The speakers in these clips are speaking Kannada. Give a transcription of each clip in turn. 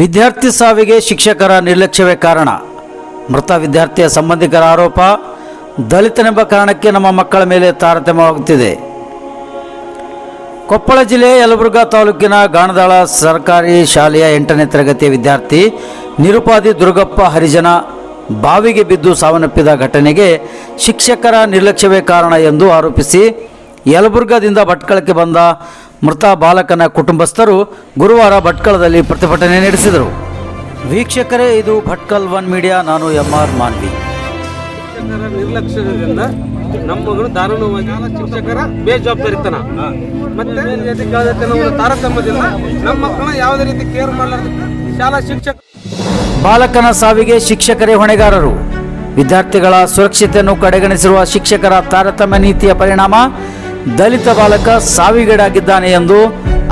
ವಿದ್ಯಾರ್ಥಿ ಸಾವಿಗೆ ಶಿಕ್ಷಕರ ನಿರ್ಲಕ್ಷ್ಯವೇ ಕಾರಣ. ಮೃತ ವಿದ್ಯಾರ್ಥಿಯ ಸಂಬಂಧಿಕರ ಆರೋಪ ದಲಿತನೆಂಬ ಕಾರಣಕ್ಕೆ ನಮ್ಮ ಮಕ್ಕಳ ಮೇಲೆ ತಾರತಮ್ಯವಾಗುತ್ತಿದೆ. ಕೊಪ್ಪಳ ಜಿಲ್ಲೆ ಯಲಬುರ್ಗಾ ತಾಲೂಕಿನ ಗಾಣದಾಳ ಸರ್ಕಾರಿ ಶಾಲೆಯ ಎಂಟನೇ ತರಗತಿಯ ವಿದ್ಯಾರ್ಥಿ ನಿರುಪಾದಿ ದುರ್ಗಪ್ಪ ಹರಿಜನ ಬಾವಿಗೆ ಬಿದ್ದು ಸಾವನ್ನಪ್ಪಿದ ಘಟನೆಗೆ ಶಿಕ್ಷಕರ ನಿರ್ಲಕ್ಷ್ಯವೇ ಕಾರಣ ಎಂದು ಆರೋಪಿಸಿ ಯಲಬುರ್ಗಾದಿಂದ ಭಟ್ಕಳಕ್ಕೆ ಬಂದ ಮೃತ ಬಾಲಕನ ಕುಟುಂಬಸ್ಥರು ಗುರುವಾರ ಭಟ್ಕಳದಲ್ಲಿ ಪ್ರತಿಭಟನೆ ನಡೆಸಿದರು. ವೀಕ್ಷಕರೇ ಇದು ಭಟ್ಕಲ್ ಒನ್ ಮೀಡಿಯಾ ನಾನು ಎಂ ಆರ್ ಮಾನ್ವಿ. ಶಿಕ್ಷಕರ ನಿರ್ಲಕ್ಷ್ಯದಿಂದ ನಮ್ಮ ಮಗಳು ದಾರುಣವಾಗಿ ಶಿಕ್ಷಕರ ಬೇಜವಾಬ್ದಾರಿತನ. ಮತ್ತೆ ತಾರತಮ್ಯದಿಂದ ನಮ್ಮ ಮಕ್ಕಳನ್ನ ಯಾವುದೇ ರೀತಿ ಕೇರ್ ಮಾಡಲಾರ್ದ ಶಾಲಾ ಶಿಕ್ಷಕ ಬಾಲಕನ ಸಾವಿಗೆ ಶಿಕ್ಷಕರೇ ಹೊಣೆಗಾರರು. ವಿದ್ಯಾರ್ಥಿಗಳ ಸುರಕ್ಷತೆಯನ್ನು ಕಡೆಗಣಿಸಿರುವ ಶಿಕ್ಷಕರ ತಾರತಮ್ಯ ನೀತಿಯ ಪರಿಣಾಮ ದಲಿತ ಬಾಲಕ ಸಾವಿಗೀಡಾಗಿದ್ದಾನೆ ಎಂದು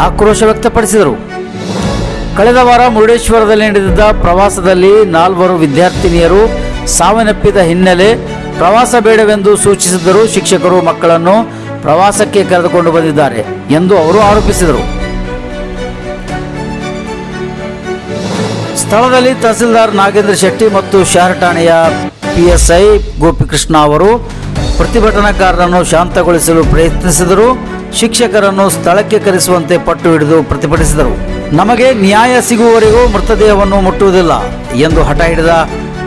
ಆಕ್ರೋಶ ವ್ಯಕ್ತಪಡಿಸಿದರು. ಕಳೆದ ವಾರ ಮುರುಡೇಶ್ವರದಲ್ಲಿ ನಡೆದಿದ್ದ ಪ್ರವಾಸದಲ್ಲಿ ನಾಲ್ವರು ವಿದ್ಯಾರ್ಥಿನಿಯರು ಸಾವನ್ನಪ್ಪಿದ ಹಿನ್ನೆಲೆ ಪ್ರವಾಸ ಬೇಡವೆಂದು ಸೂಚಿಸಿದ್ದರೂ ಶಿಕ್ಷಕರು ಮಕ್ಕಳನ್ನು ಪ್ರವಾಸಕ್ಕೆ ಕರೆದುಕೊಂಡು ಬಂದಿದ್ದಾರೆ ಎಂದು ಅವರು ಆರೋಪಿಸಿದರು. ಸ್ಥಳದಲ್ಲಿ ತಹಸೀಲ್ದಾರ್ ನಾಗೇಂದ್ರ ಶೆಟ್ಟಿ ಮತ್ತು ಶಹರ ಠಾಣೆಯ ಪಿಎಸ್ಐ ಗೋಪಿಕೃಷ್ಣ ಅವರು ಪ್ರತಿಭಟನಾಕಾರರನ್ನು ಶಾಂತಗೊಳಿಸಲು ಪ್ರಯತ್ನಿಸಿದರು ಶಿಕ್ಷಕರನ್ನು ಸ್ಥಳಕ್ಕೆ ಕರೆಸುವಂತೆ ಪಟ್ಟು ಹಿಡಿದು ಪ್ರತಿಭಟಿಸಿದರು. ನಮಗೆ ನ್ಯಾಯ ಸಿಗುವವರೆಗೂ ಮೃತದೇಹವನ್ನು ಮುಟ್ಟುವುದಿಲ್ಲ ಎಂದು ಹಠ ಹಿಡಿದ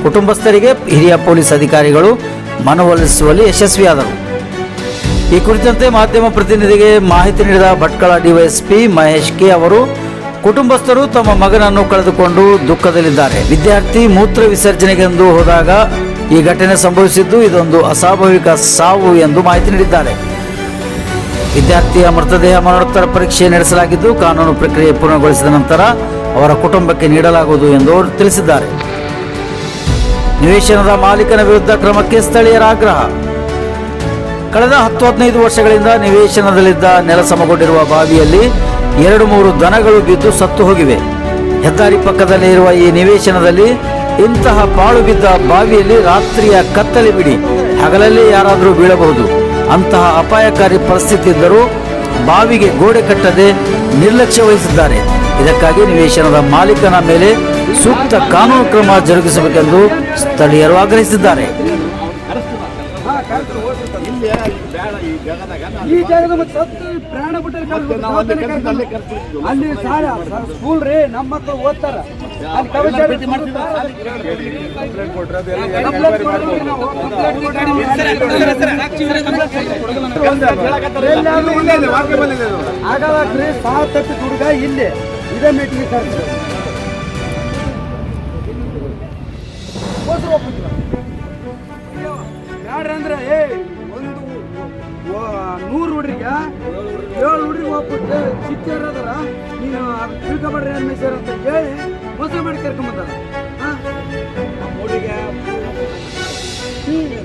ಕುಟುಂಬಸ್ಥರಿಗೆ ಹಿರಿಯ ಪೊಲೀಸ್ ಅಧಿಕಾರಿಗಳು ಮನವೊಲಿಸುವಲ್ಲಿ ಯಶಸ್ವಿಯಾದರು. ಈ ಕುರಿತಂತೆ ಮಾಧ್ಯಮ ಪ್ರತಿನಿಧಿಗೆ ಮಾಹಿತಿ ನೀಡಿದ ಭಟ್ಕಳ ಡಿವೈಎಸ್ಪಿ ಮಹೇಶ್ ಕೆ ಅವರು, ಕುಟುಂಬಸ್ಥರು ತಮ್ಮ ಮಗನನ್ನು ಕಳೆದುಕೊಂಡು ದುಃಖದಲ್ಲಿದ್ದಾರೆ. ವಿದ್ಯಾರ್ಥಿ ಮೂತ್ರ ವಿಸರ್ಜನೆಗೆಂದು ಹೋದಾಗ ಈ ಘಟನೆ ಸಂಭವಿಸಿದ್ದು ಇದೊಂದು ಅಸ್ವಾಭಾವಿಕ ಸಾವು ಎಂದು ಮಾಹಿತಿ ನೀಡಿದ್ದಾರೆ. ವಿದ್ಯಾರ್ಥಿಯ ಮೃತದೇಹ ಮರಣೋತ್ತರ ಪರೀಕ್ಷೆ ನಡೆಸಲಾಗಿದ್ದು ಕಾನೂನು ಪ್ರಕ್ರಿಯೆ ಪೂರ್ಣಗೊಳಿಸಿದ ನಂತರ ಅವರ ಕುಟುಂಬಕ್ಕೆ ನೀಡಲಾಗುವುದು ಎಂದು ಅವರು ತಿಳಿಸಿದ್ದಾರೆ. ನಿವೇಶನದ ಮಾಲೀಕನ ವಿರುದ್ಧ ಕ್ರಮಕ್ಕೆ ಸ್ಥಳೀಯರ ಆಗ್ರಹ. ಕಳೆದ ಹತ್ತು ಹದಿನೈದು ವರ್ಷಗಳಿಂದ ನಿವೇಶನದಲ್ಲಿದ್ದ ನೆಲಸಮಗೊಂಡಿರುವ ಬಾವಿಯಲ್ಲಿ ಎರಡು ಮೂರು ದನಗಳು ಬಿದ್ದು ಸತ್ತು ಹೋಗಿವೆ. ಹೆದ್ದಾರಿ ಪಕ್ಕದಲ್ಲಿ ಇರುವ ಈ ನಿವೇಶನದಲ್ಲಿ ಇಂತಹ ಪಾಳು ಬಿದ್ದ ಬಾವಿಯಲ್ಲಿ ರಾತ್ರಿಯ ಕತ್ತಲೆ ಬಿಡಿ. ಹಗಲಲ್ಲಿ ಯಾರಾದರೂ ಬೀಳಬಹುದು. ಅಂತಹ ಅಪಾಯಕಾರಿ ಪರಿಸ್ಥಿತಿ ಇದ್ದರೂ ಬಾವಿಗೆ ಗೋಡೆ ಕಟ್ಟದೆ ನಿರ್ಲಕ್ಷ್ಯ ವಹಿಸಿದ್ದಾರೆ. ಇದಕ್ಕಾಗಿ ನಿವೇಶನದ ಮಾಲೀಕನ ಮೇಲೆ ಸೂಕ್ತ ಕಾನೂನು ಕ್ರಮ ಜರುಗಿಸಬೇಕೆಂದು ಸ್ಥಳೀಯರು ಆಗ್ರಹಿಸಿದ್ದಾರೆ. ಈ ಜಾಗದ ಮತ್ತೆ ಸತ್ತು ಪ್ರಾಣ ಬಿಟ್ಟರೆ ಅಲ್ಲಿ ಸ್ಕೂಲ್ ರೀ ನಮ್ಮ ಮಕ್ಕಳು ಓದ್ತಾರ. ಸಾವು ತಪ್ಪಿ ಹುಡುಗ ಇಲ್ಲಿ ಇದೇ ಮೀಟಿಂಗ್ ಕರ್ಸಿ ಅಂದ್ರೆ ಏ ಒಂದು ನೂರು ಹುಡ್ರಿಗೆ ಏಳು ಹುಡ್ರಿಗೆ ಹೋಗ್ಬಿಟ್ಟು ಚಿಕ್ಕ ಇರೋದಾರ ನೀನು ಅದು ತಿಳ್ಕೊಬೇಡ್ರಿ ಅನ್ಮೇಶ್ವರ ಅಂತ ಹೇಳಿ ಮೋಸ ಮಾಡಿ ಕರ್ಕೊಂಬಂದಾರ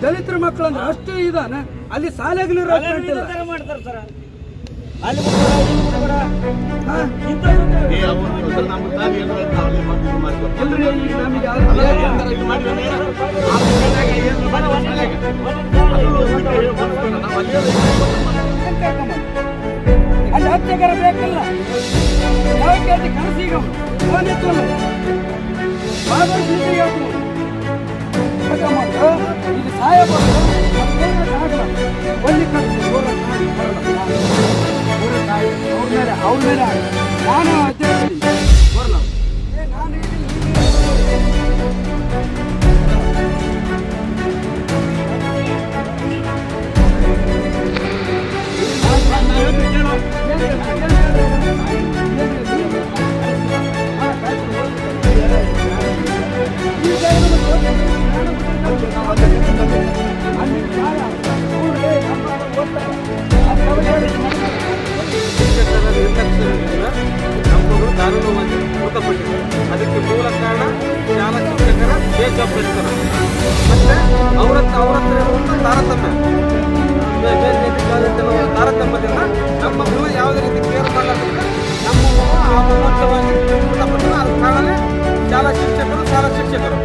ದಲಿತರ ಮಕ್ಕಳು ಅಂದ್ರೆ ಅಷ್ಟು ಇದಾನೆ ಅಲ್ಲಿ ಸಾಲಾಗ್ಲಿರೋ ಮಾಡ್ತಾರೆ ನಮಗೆ ಅಲ್ಲಿ ಹತ್ತೆಗರ ಬೇಕಲ್ಲ ಯಾವ ಕೇಳಿ ಕನಸೀಗ ಫೋನ್ ಎತ್ತಲ್ಲ ಬಾಬರ್ ಇದು ಸಹಾಯ ಒಂದು ಅವ್ರ ಮೇಲೆ ಅವ್ರ ಮೇಲೆ ನಾನು ದಾರುಣವಾಗಿ ಮೃತಪಟ್ಟಿದ್ದಾರೆ ಅದಕ್ಕೆ ಮೂಲ ಕಾರಣ ಶಾಲಾ ಶಿಕ್ಷಕರ ಬೇಜವಾಬ್ದಾರಿತನ ಮತ್ತೆ ಅವರ ಅವರತ್ರ ಇರುವಂಥ ತಾರತಮ್ಯ. ತಾರತಮ್ಯದಿಂದ ನಮ್ಮ ಮಗುವ ಯಾವುದೇ ರೀತಿ ಕೇರ್ ಮಾಡಲಾರ್ದ ನಮ್ಮ ಮಗು ಆ ಮಗುವಾಗಿ ಮೃತಪಟ್ಟು ಕಾರಣ ಶಾಲಾ ಶಿಕ್ಷಕರು ಶಾಲಾ ಶಿಕ್ಷಕರು